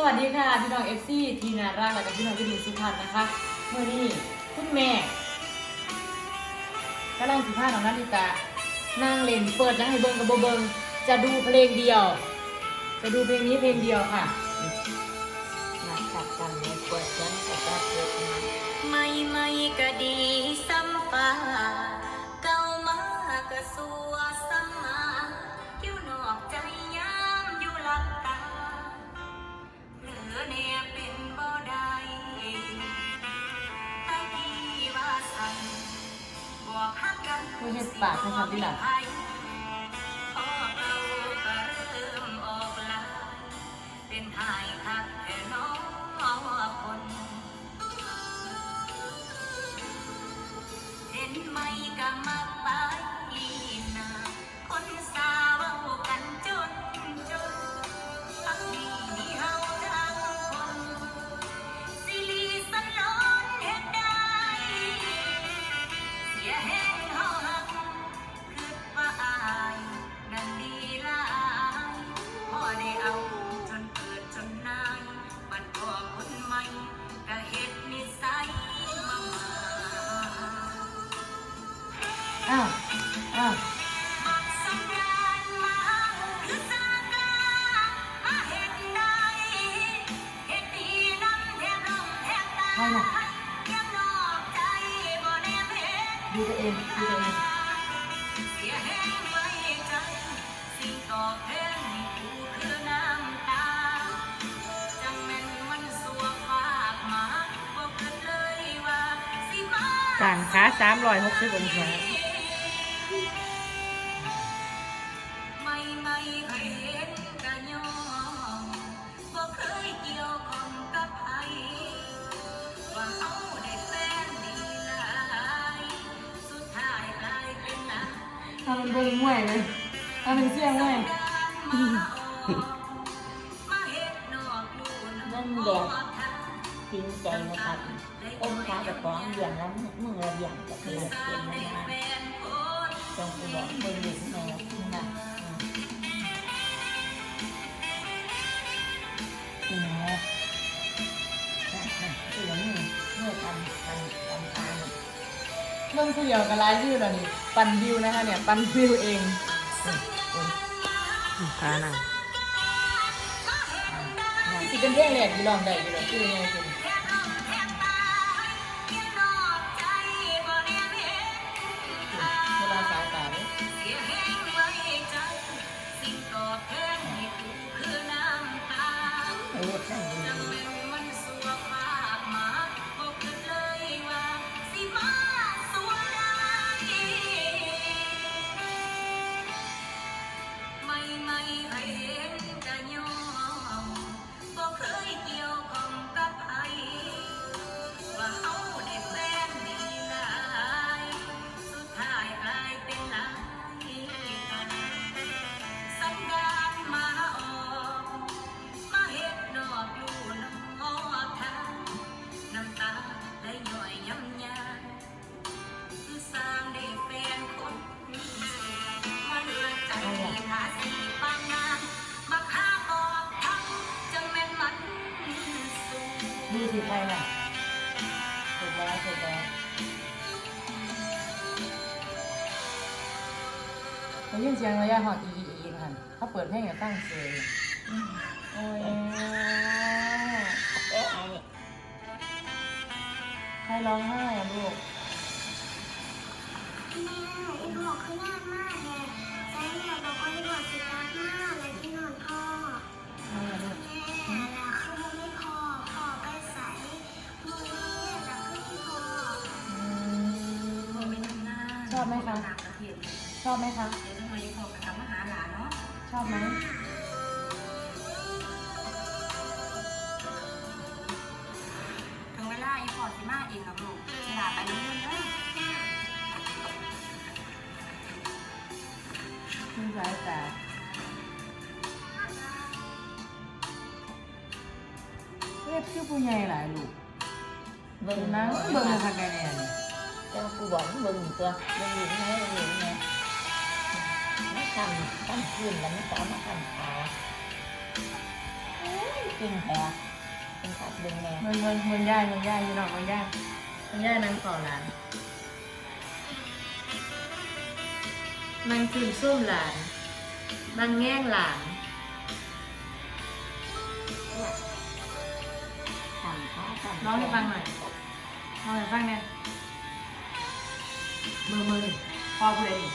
สวัสดีค่ะพี่น้องเอฟซีทีนาร่าและกับพี่น้องวิดีสุพรรณนะคะเมื่อนี้คุณแม่กำลังสิพาของนาฬิตานั่งเล่นเปิดยังให้เบิ้งกับบ่เบิ้งจะดูเพลงเดียว จะดูเพลงนี้เพลงเดียวค่ะ ไม่ใช่ปากใช่คำที่หลังพ่อเราก็เริ่มออกลายเป็นหาย ทบตายใครน่ะยังนอกใจบ่แน่เห็นดูตัวเองดูตัวเองเสียแห้งไว้ใจสิ่งตอบแทนนี่กูคือน้ำตาจังแม่นมันสัวฝามาบ่คิดเลยว่าสิมาการค้าสามร้อยหกสิบองศา ทำเป็นเบิ้งมวยเลยทำเป็นเสี่ยงมวยนั่นแดดจริงใจนะครับอมค้ากับของเบี่ยงแล้วมึงระเบี่ยงกับเพื่อนเปลี่ยนมาจงไปบอกมึงหยุดแเรื่องผู้เดียวกับไลฟ์วิวแล้วนี่ปันวิวนะคะเนี่ยปันวิวเองตาหนัง สิเป็นเพลงแรกที่ร้องได้อยู่แล้วคือยังไงคุณ เสียงระยะหอดอีอีอีนะคะเขาเปิดเพลงตั้งเสียงโอ้ยใครร้องไห้อะลูกแม่ไอ้บอกคือยามากเลยใจแม่บอกว่าไอ้บอกสิรักมากเลยที่นอนพ่อใครอะลูกแม่แล้วคือมันไม่พอพอไปใส่มือเนี่ยแล้วคือที่พอชอบไหมคะ ชอบไหมคะ อบไหมถึงเวลาไอ้พอสิมาเองกับลูกฉลาดไปเรื่อยๆเลยมีสายตาเรียกชื่อผู้ใหญ่หลายลูกเบิ่งนั่นะงเบิ่งมาทางไกลแน่เลยเจ้ากูบอกเบิ่งตัวเบิ่งอยู่ไหนเบิ่งอยู่ไหน ไม่ทำทำคืนแล้วไม่ต้องมาทำขาเก่งแท้เป็นขัดดึงแม่เงินเงินเงินย่ายเงินย่ายพี่น้องเงินย่ายเงินย่ายนางเฝ้าหลานนางคืนส้มหลานนางแง่งหลานทำข้าวทำร้องให้ฟังหน่อยร้องให้ฟังเนี่ยมือมือนี่พ่อผู้ใดนี่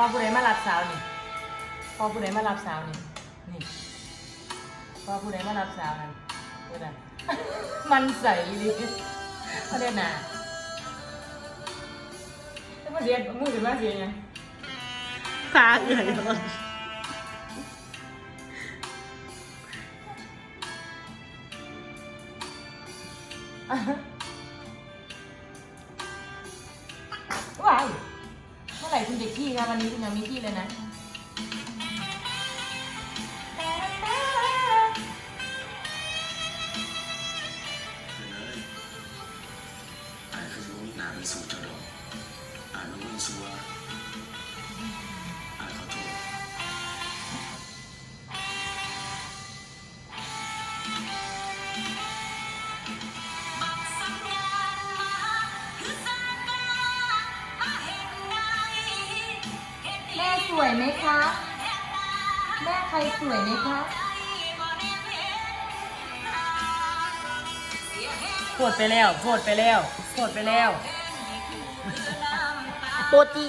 พ่อผู้ใดมารับสาวนี่พ่อผู้ใดมารับสาวนี่นี่พ่อผู้ใดมารับสาวนั่นพูดอะมันใส่ดิเขาเรียกหนาแล้วมาเสียมือถึงมาเสียยังตาเอื่อยหมดว้ ที่ครับวันนี้คุณยังมีที่เลยนะอายคือสิบ่มีหน้าไปสู่เจ้าดอกอายมันรู้สึกว่าอาย สวยไหมคะ แม่ใครสวยไหมคะ โพดไปแล้วโพดไปแล้วโพดไปแล้ว โปจิ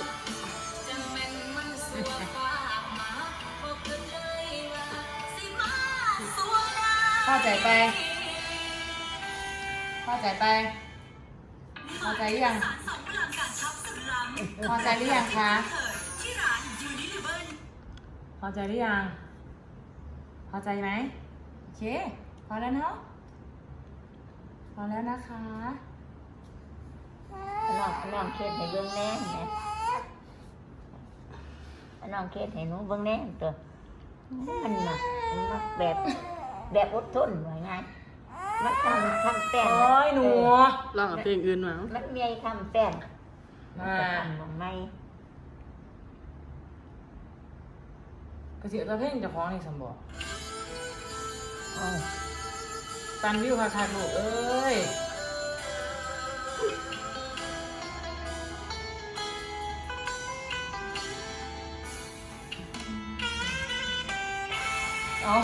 เข้าใจไป เข้าใจไปเข้าใจหรือยังพอใจหรือยังคะ พอใจหรือยัง พอใจไหมโอเค พอแล้วเนาะ พอแล้วนะคะน้องน้องเคสให้เบิ่งแน่แม่น้องเคสให้หนูเบิ่งแน่ตัว มันน่ะมันมักแบบแบบอดทนว่าไงมันทำทำแป้นโอ้ยหนูลองเอาเพลงอื่นมามันมีไอ้ทำแป้นมันมาจะทำมันไม่ กระเสียตัวเพ่งเจะคล้าของในสมบอกเอาตันวิวค่ะค่ะลูกเอ้ยเอา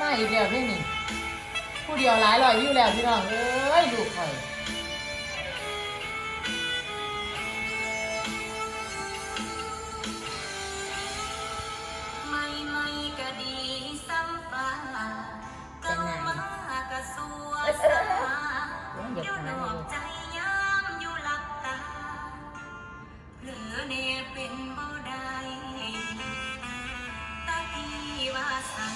มาอีกแล้วเพ่งนี่ผู้เดียวหลายร้อยวิวแล้วพี่น้องเอ้ยดูข่อย เผลอเนเป็นบ่ได้ตาที่ว่าสั่ง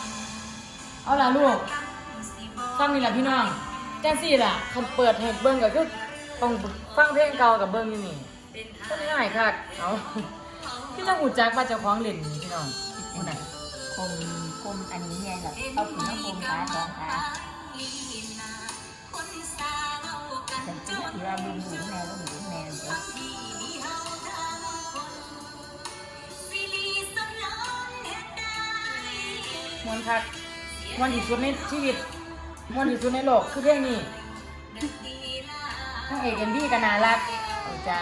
เอาล่ะลูกกันสิบ่ฟังนี่แหละพี่น้องจังสี่ล่ะคันเปิดให้เบิ่งก็คือต้องฟังเพลงเก่ากับเบิ่งอยู่นี่เป็นก็ง่ายค่ะเอาพี่ต้องหูจักว่าเจ้าของเล่นนี่พี่น้องผู้ใดคมคมอันนี้ไงแบบเอาถึงน้ำคมขาสองขาคนสาวกันฉันจคิดนว่าลุงหญิงแม่ลุงหญิงแม่ตัวที่มี วนคักมวนที่สุดในชีวิตมวนที่สุดในโลกคือเพลงนี้ทั้งเอกเอ็มบี้ก็น่ารักจ้า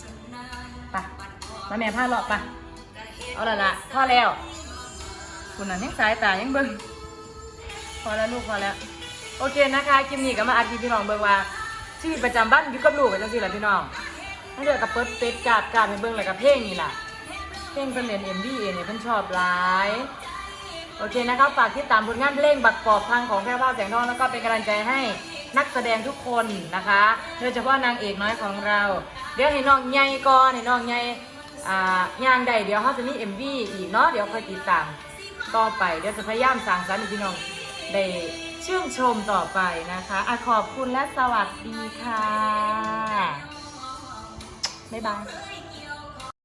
จนนานไปมาแม่ผ้าเลาะไปเอาละละพอแล้วคุณน่ะยังสายตายังเบิ่งพอแล้วลูกพอแล้ว โอเคนะคะคลิปนี้ก็มาอัดพี่น้องเบิ่งว่าชีวิตประจำบ้านอยู่กับลูกกันจังซี่แหละพี่น้องถ้าเดือกับเปิดเป็ดกาดกาดให้เบิ่งแล้วกับเพลงนี่ล่ะเพลงเป็นเล่นเอ็มบีเอเนี่ยเพิ่นชอบหลาย โอเคนะครับฝากติดตามผลงานเพลงบักกอบทางของแพร่ภาพแสงทองแล้วก็เป็นกำลังใจให้นักแสดงทุกคนนะคะโดยเฉพาะนางเอกน้อยของเรา เดี๋ยวให้น้องใหญ่ก่อนให้น้องใหญ่อ่ายางใดเดี๋ยวเขาจะมีเอ็มวีอีกเนาะเดี๋ยวคอยติดตามต่อไป เดี๋ยวจะพยายามสร้างสรรค์ให้พี่น้องได้ชื่นชมต่อไปนะคะอะขอบคุณและสวัสดีค่ะบ๊ายบาย